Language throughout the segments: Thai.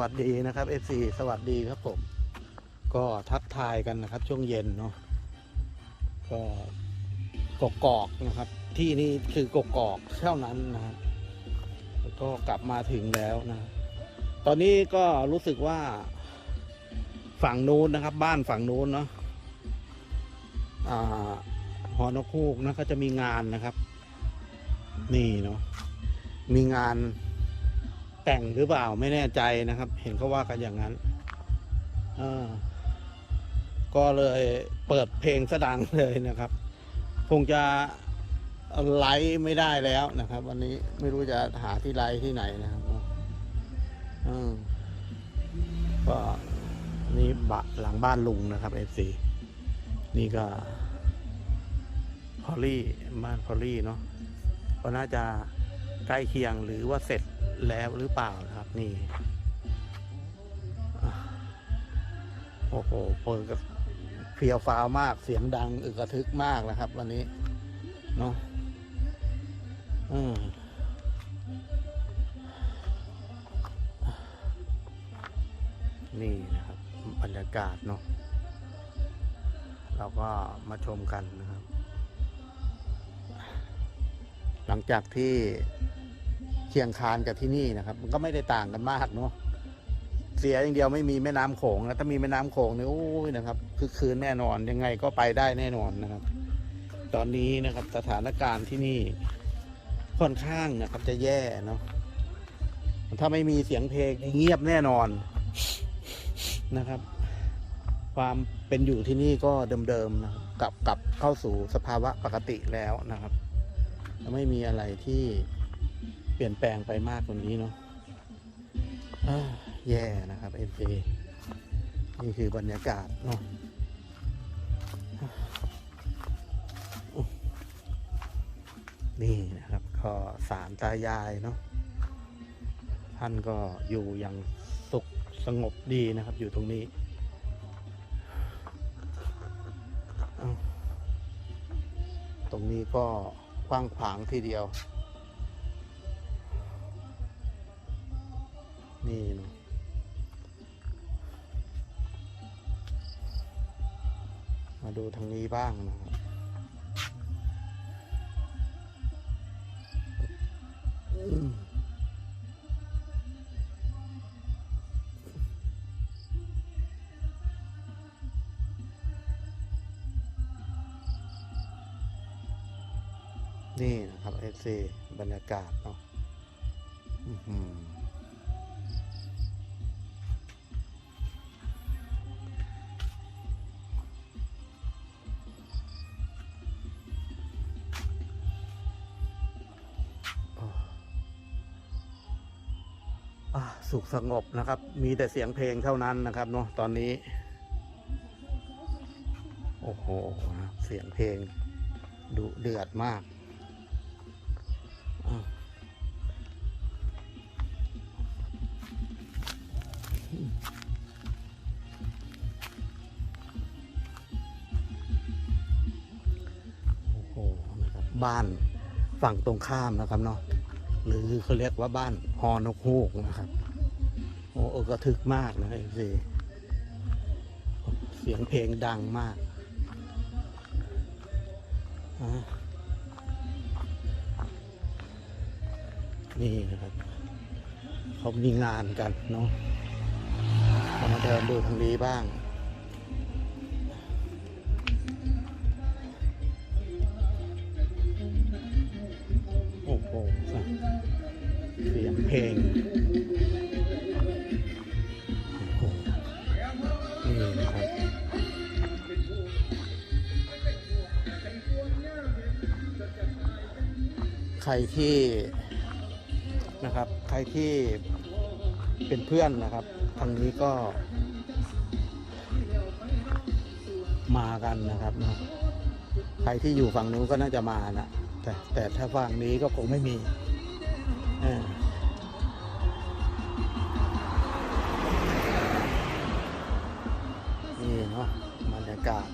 วัสดีนะครับ FC สวัสดีครับผม ก็ทักทายกันนะครับ ช่วงเย็นเนาะก็กกอกนะครับ ที่นี่คือกกอกเท่านั้นนะครับก็กลับมาถึงแล้วนะ ตอนนี้ก็รู้สึกว่าฝั่งนู้นนะครับ บ้านฝั่งนู้นเนาะอ่าหอนกฮูกนะก็จะมีงานนะครับ นี่เนาะมีงาน แต่งหรือเปล่าไม่แน่ใจนะครับ เห็นเขาว่ากันอย่างนั้นอก็เลยเปิดเพลงสดังเลยนะครับ คงจะไลฟ์ไม่ได้แล้วนะครับ วันนี้ไม่รู้จะหาที่ไลฟ์ที่ไหนนะครับก็นี่บะหลังบ้านลุงนะครับเอฟซีนี่ก็พอลลี่บ้านพอลลี่เนาะก็น่าจะใกล้เคียงหรือว่าเสร็จ แล้วหรือเปล่านะครับ นี่โอ้โหเปิดกับเพียวฟ้าวมากเสียงดังอึกระทึกมากนะครับ วันนี้เนาะอืมนี่นะครับ บรรยากาศเนาะเราก็มาชมกันนะครับ หลังจากที่ เชียงคานกับที่นี่นะครับ มันก็ไม่ได้ต่างกันมากเนาะเสียอย่างเดียวไม่มีแม่น้ำโขงนะถ้ามีแม่น้ำโขงเนี่ยโอ้ยนะครับ คือคืนแน่นอนยังไงก็ไปได้แน่นอนนะครับ ตอนนี้นะครับสถานการณ์ที่นี่ค่อนข้างนะครับ จะแย่เนาะถ้าไม่มีเสียงเพลงเงียบแน่นอนนะครับ ความเป็นอยู่ที่นี่ก็เดิมๆนะครับกลับกลับเข้าสู่สภาวะปกติแล้วนะครับไม่มีอะไรที่ เปลี่ยนแปลงไปมากกว่านี้เนาะอ่าแย่นะครับเอฟซีนี่คือบรรยากาศเนาะนี่นะครับ ก็สารตายายเนาะท่านก็อยู่อย่างสุขสงบดีนะครับ อยู่ตรงนี้ตรงนี้ก็กว้างขวางทีเดียว นี่เนาะมาดูทางนี้บ้างนะครับนี่นะครับเอฟซีบรรยากาศเนาะ สุขสงบนะครับ มีแต่เสียงเพลงเท่านั้นนะครับเนาะตอนนี้ โอ้โห เสียงเพลงดุเดือดมาก โอ้โหนะครับบ้านฝั่งตรงข้ามนะครับเนาะ หรือเขาเรียกว่าบ้านฮอนกฮูกนะครับ โอ้เอกระทึกมากนะเอฟซีเสียงเพลงดังมากนี่นะครับเขามีงานกันเนาะเรามาเดินดูทางนี้บ้างโอ้โห เสียงเพลงโอ้โหนี่นะครับใครที่นะครับ ใครที่เป็นเพื่อนนะครับทางนี้ก็ มากันนะครับนะใครที่อยู่ฝั่งนู้นก็น่าจะมานะแต่แต่ถ้าฝั่งนี้ก็คงไม่มีเออ เนาะบรรยากาศ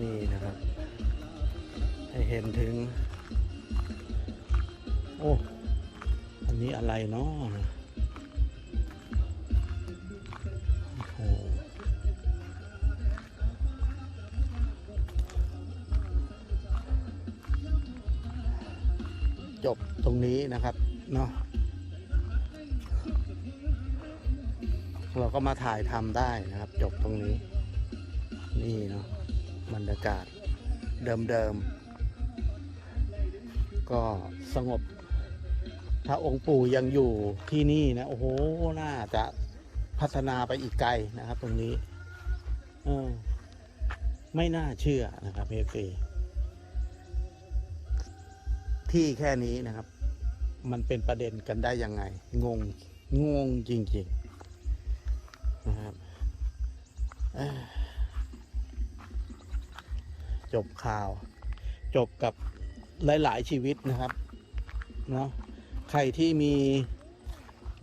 นี่นะครับ ให้เห็นถึง โอ้ อันนี้อะไรเนาะ จบตรงนี้นะครับเนาะเราก็มาถ่ายทำได้นะครับ จบตรงนี้ นี่เนาะบรรยากาศเดิมๆ ก็สงบ ถ้าองค์ปู่ยังอยู่ที่นี่นะ โอ้โห น่าจะพัฒนาไปอีกไกลนะครับ ตรงนี้ เออ ไม่น่าเชื่อนะครับเอฟซี ที่แค่นี้นะครับ มันเป็นประเด็นกันได้ยังไง งง งงจริงๆนะครับเอ้อจบข่าว จบกับหลายๆชีวิตนะครับเนาะใครที่มี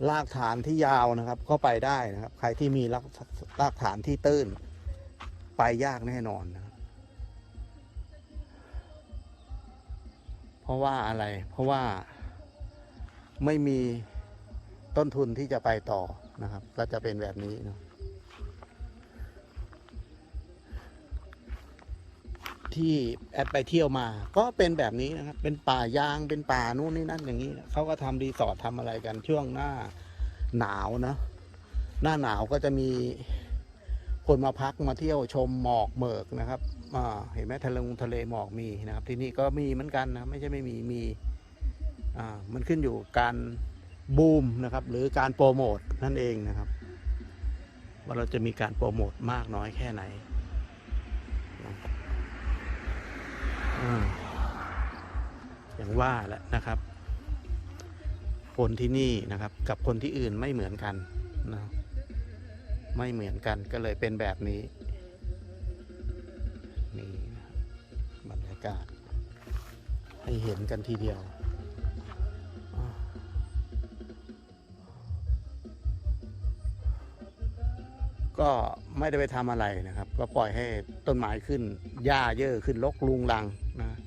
รากฐานที่ยาวนะครับ ก็ไปได้นะครับ ใครที่มีรากรากฐานที่ตื้น ไปยากแน่นอนนะ เพราะว่าอะไร เพราะว่าไม่มีต้นทุนที่จะไปต่อนะครับ ก็จะเป็นแบบนี้นะที่แอดไปเที่ยวมา ก็เป็นแบบนี้นะครับ เป็นป่ายางเป็นป่านู่นนี่นั่นอย่างนี้เขาก็ทำรีสอร์ททำอะไรกันช่วงหน้าหนาวนะหน้าหนาวก็จะมีคนมาพักมาเที่ยวชมหมอกเมิกนะครับเห็นไหมทะเลงทะเลหมอกมีนะครับ ที่นี่ก็มีเหมือนกันนะไม่ใช่ไม่มีมีอ่ามันขึ้นอยู่การบูมนะครับ หรือการโปรโมทนั่นเองนะครับ ว่าเราจะมีการโปรโมทมากน้อยแค่ไหนอ่าอย่างว่าแหละนะครับ คนที่นี่นะครับ กับคนที่อื่นไม่เหมือนกันนะไม่เหมือนกันก็เลยเป็นแบบนี้ นี่บรรยากาศ ให้เห็นกันทีเดียว ก็ไม่ได้ไปทำอะไรนะครับ ก็ปล่อยให้ต้นไม้ขึ้น หญ้าเยอะขึ้นลกลุงลังนะ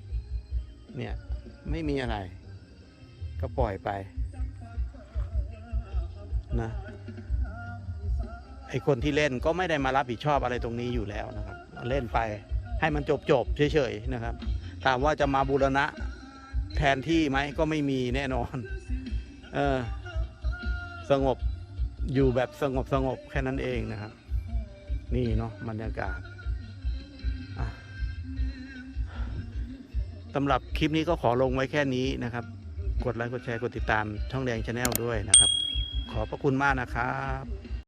เนี่ยไม่มีอะไร ก็ปล่อยไปนะไอคนที่เล่นก็ไม่ได้มารับผิดชอบอะไรตรงนี้อยู่แล้วนะครับ เล่นไป ให้มันจบจบๆเฉยๆนะครับ ถามว่าจะมาบูรณะแทนที่ไหมก็ไม่มีแน่นอน เออ สงบอยู่แบบสงบสงบแค่นั้นเองนะครับ นี่เนาะบรรยากาศสำหรับคลิปนี้ก็ขอลงไว้แค่นี้นะครับ กดไลค์กดแชร์กดติดตามช่องแดงชาแนลด้วยนะครับ ขอบพระคุณมากนะครับ